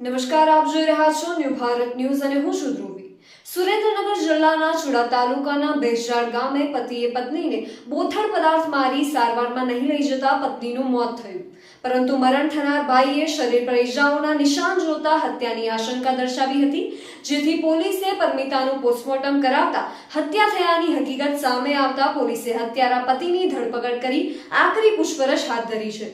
નમસ્કાર, આપ જોઈ રહ્યા છો ન્યૂ ભારત ન્યૂઝ અને હું છું ધ્રુવી. સુરેન્દ્રનગર જિલ્લાના ચુડા તાલુકાના બેસજાડ ગામે પતિએ પત્નીને બોથડ પદાર્થ મારી સારવારમાં નહીં લઈ જતા પત્નીનું મોત થયું. પરંતુ મરણ થનાર ભાઈએ શરીર પર ઇજાઓના નિશાન જોતા હત્યાની આશંકા દર્શાવી હતી, જેથી પોલીસે પરમિતાનું પોસ્ટમોર્ટમ કરાવતા હત્યા થયાની હકીકત સામે આવતા પોલીસે હત્યારા પતિની ધરપકડ કરી આકરી પૂછપરછ હાથ ધરી છે.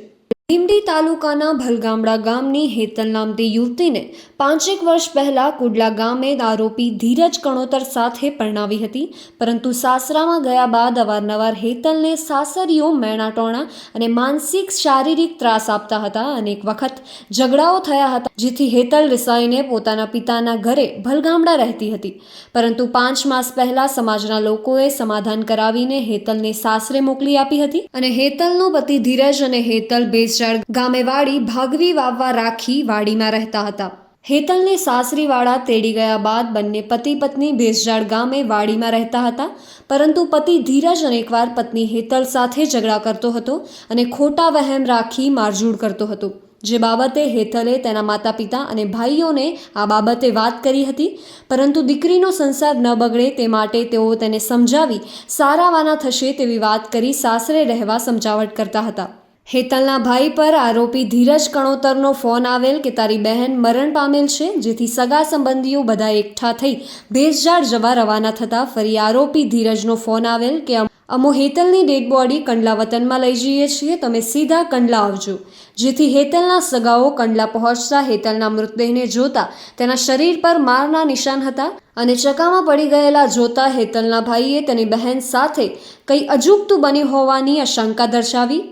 લીમડી તાલુકાના ભલગામડા ગામની હેતલ નામતી યુવતીને પાંચેક વર્ષ પહેલા કુડલા ગામે આરોપી ધીરજ કણોતર સાથે પરણાવી હતી, પરંતુ સાસરામાં ગયા બાદ અવારનવાર હેતલને સાસરીઓ મેણાટોણા અને માનસિક શારીરિક ત્રાસ આપતા હતા. અનેક વખત ઝઘડાઓ થયા હતા, જેથી હેતલ રિસાઈને પોતાના પિતાના ઘરે ભલગામડા રહેતી હતી. પરંતુ પાંચ માસ પહેલા સમાજના લોકોએ સમાધાન કરાવીને હેતલને સાસરે મોકલી આપી હતી અને હેતલનો પતિ ધીરજ અને હેતલ બેસજાડ ગામે વાડી ભાગવી વાવવા રાખી વાડીમાં રહેતા હતા. હેતલને સાસરીવાળા તેડી ગયા બાદ બંને પતિ પત્ની ભેસજાળ ગામે વાડીમાં રહેતા હતા. પરંતુ પતિ ધીરજ અનેકવાર પત્ની હેતલ સાથે ઝઘડા કરતો હતો અને ખોટા વહેમ રાખી મારઝૂડ કરતો હતો. જે બાબતે હેતલે તેના માતા પિતા અને ભાઈઓને આ બાબતે વાત કરી હતી. પરંતુ દીકરીનો સંસાર ન બગડે તે માટે તેઓ તેને સમજાવી સારાવાના થશે તેવી વાત કરી સાસરે રહેવા સમજાવટ કરતા હતા. હેતલના ભાઈ પર આરોપી ધીરજ કણોતરનો ફોન આવેલ કે તારી બહેન મરણ પામેલ છે, જેથી સગા સંબંધીઓ બધા એકઠા થઈ ભેસજાડ જવા રવાના થતા ફરી આરોપી ધીરજનો ફોન આવેલ કે અમો હેતલની ડેડ બોડી કંડલા વતનમાં લઈ જઈએ છીએ, તમે સીધા કંડલા આવજો. જેથી હેતલના સગાઓ કંડલા પહોંચતા હેતલના મૃતદેહને જોતા તેના શરીર પર મારના નિશાન હતા અને ચકામાં પડી ગયેલા જોતા હેતલના ભાઈએ તેની બહેન સાથે કંઈ અજુગતું બન્યું હોવાની આશંકા દર્શાવી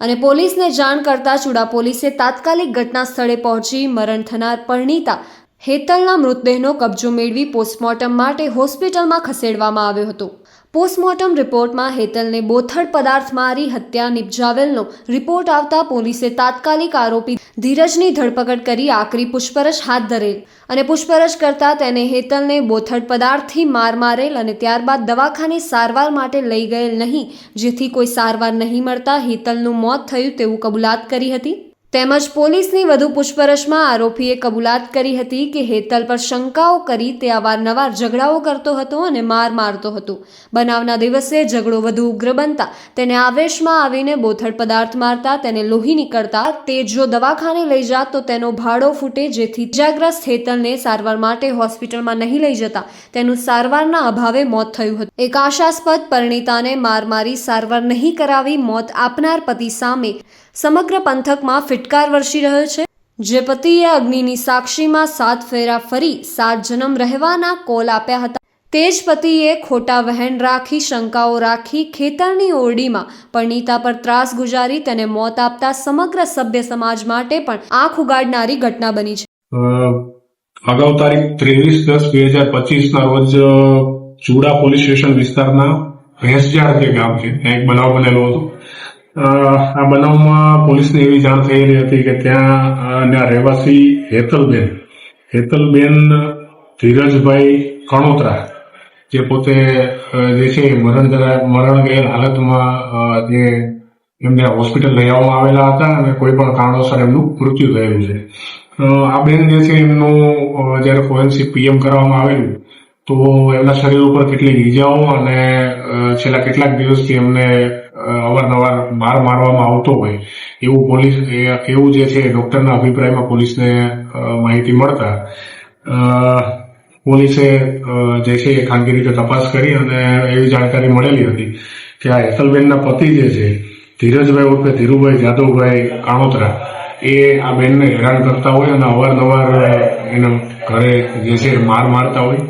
અને પોલીસને જાણ કરતા ચુડા પોલીસે તાત્કાલિક ઘટના સ્થળે પહોંચી મરણ થનાર પરણીતા હેતલના મૃતદેહનો કબજો મેળવી પોસ્ટમોર્ટમ માટે હોસ્પિટલમાં ખસેડવામાં આવ્યો હતો. પોસ્ટમોર્ટમ રિપોર્ટમાં હેતલને બોથડ પદાર્થ મારી હત્યા નિપજાવેલનો રિપોર્ટ આવતા પોલીસે તાત્કાલિક આરોપી ધીરજની ધરપકડ કરી આકરી પૂછપરછ હાથ ધરેલ અને પૂછપરછ કરતા તેને હેતલને બોથડ પદાર્થથી માર મારેલ અને ત્યારબાદ દવાખાને સારવાર માટે લઈ ગયેલ નહીં, જેથી કોઈ સારવાર નહીં મળતા હેતલનું મોત થયું તેવું કબૂલાત કરી હતી. તેમજ પોલીસની વધુ પૂછપરછમાં આરોપીએ કબૂલાત કરી હતી કે હેતલ પર શંકાઓ કરી તે અવારનવાર ઝઘડાઓ કરતો હતો અને માર મારતો હતો. બનાવના દિવસે ઝઘડો વધુ ઉગ્ર બનતા તેને આવેશમાં આવીને બોથડ પદાર્થ મારતા, તેને લોહી નીકળતા, તે જો દવાખાને લઈ જાત તો તેનો ભાડો ફૂટે જેથી ઇજાગ્રસ્ત હેતલને સારવાર માટે હોસ્પિટલમાં નહીં લઈ જતા તેનું સારવારના અભાવે મોત થયું હતું. એક આશાસ્પદ પરિણીતાને માર મારી સારવાર નહીં કરાવી મોત આપનાર પતિ સામે સમગ્ર પંથકમાં ફિટકાર વરસી રહ્યો છે. જે પતિએ અગ્નિની સાક્ષીમાં સાત ફેરા ફરી સાત જન્મ રહેવાના કોલ આપ્યા હતા. તે જ પતિએ ખોટા વહેણ રાખી, શંકાઓ રાખી, ખેતરની ઓરડીમાં પરણીતા પર ત્રાસ ગુજારી તેને મોત આપતા સમગ્ર સભ્ય સમાજ માટે પણ આંખ ઉગાડનારી ઘટના બની છે. અગાઉ તારીખ ત્રેવીસ દસ બે હજાર પચીસ ના રોજ ચુડા પોલીસ સ્ટેશન વિસ્તારના ભેંસજાળ જે ગામ છે એક બનાવ બનેલો હતો. આ બનાવમાં પોલીસને એવી જાણ થઈ રહી હતી કે ત્યાં રહેવાસી હેતલબેન હેતલબેન ધીરજભાઈ કણોત્રા, જે પોતે જે છે મરણ મરણ ગયેલ હાલતમાં જે એમને હોસ્પિટલ લઈ આવવામાં આવેલા હતા અને કોઈ પણ કારણોસર એમનું મૃત્યુ થયેલું છે. આ બેન જે છે એમનું જ્યારે ફોરેન્સિક પીએમ કરવામાં આવેલું, તો એમના શરીર ઉપર કેટલીક ઈજાઓ અને છેલ્લા કેટલાક દિવસથી એમને અવારનવાર માર મારવામાં આવતો હોય, એવું પોલીસ એવું જે છે, ડોક્ટરના અભિપ્રાયમાં પોલીસને માહિતી મળતા પોલીસે જે છે, એ ખાનગી રીતે તપાસ કરી અને એવી જાણકારી મળેલી હતી કે આ હેતલબેનના પતિ જે છે, ધીરજભાઈ ઉર્ફે ધીરુભાઈ જાદવભાઈ કાણોતરા, એ આ બેનને હેરાન કરતા હોય અને અવારનવાર એના ઘરે જે છે, માર મારતા હોય.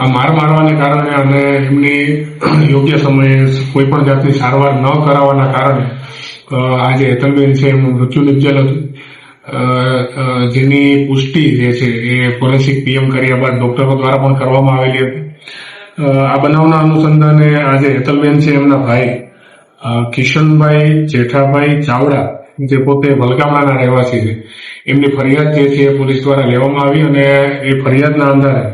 આ માર મારવાને કારણે અને એમની યોગ્ય સમયે કોઈ પણ જાતની સારવાર ન કરાવવાના કારણે આજે હેતલબેન છે એમનું મૃત્યુ નિપજેલ હતું. જેની પુષ્ટિ જે છે એ ફોરેન્સિક પીએમ કર્યા બાદ ડોક્ટરો દ્વારા પણ કરવામાં આવેલી હતી. આ બનાવના અનુસંધાને આજે હેતલબેન છે એમના ભાઈ કિશનભાઈ જેઠાભાઈ ચાવડા, જે પોતે વલગામડાના રહેવાસી છે. એમની ફરિયાદ જે છે એ પોલીસ દ્વારા લેવામાં આવી અને એ ફરિયાદના આધારે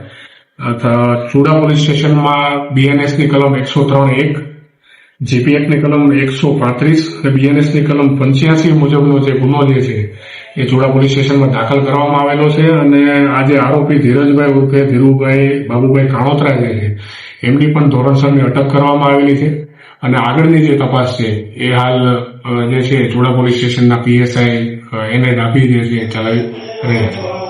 ચુડા પોલીસ સ્ટેશનમાં બીએનએસની કલમ એકસો ત્રણ એક જીપીએફની કલમ એકસો પાંત્રીસ અને બીએનએસની કલમ પંચ્યાસી મુજબનો જે ગુનો જે છે એ ચુડા પોલીસ સ્ટેશનમાં દાખલ કરવામાં આવેલો છે અને આજે આરોપી ધીરજભાઈ ઉર્ફે ધીરુભાઈ બાબુભાઈ કાણોત્રા જે છે, એમની પણ ધોરણસરની અટક કરવામાં આવેલી છે. અને આગળની જે તપાસ છે એ હાલ જે છે ચુડા પોલીસ સ્ટેશનના પીએસઆઈ એને ડાભી જે છે ચલાવી રહ્યા છે.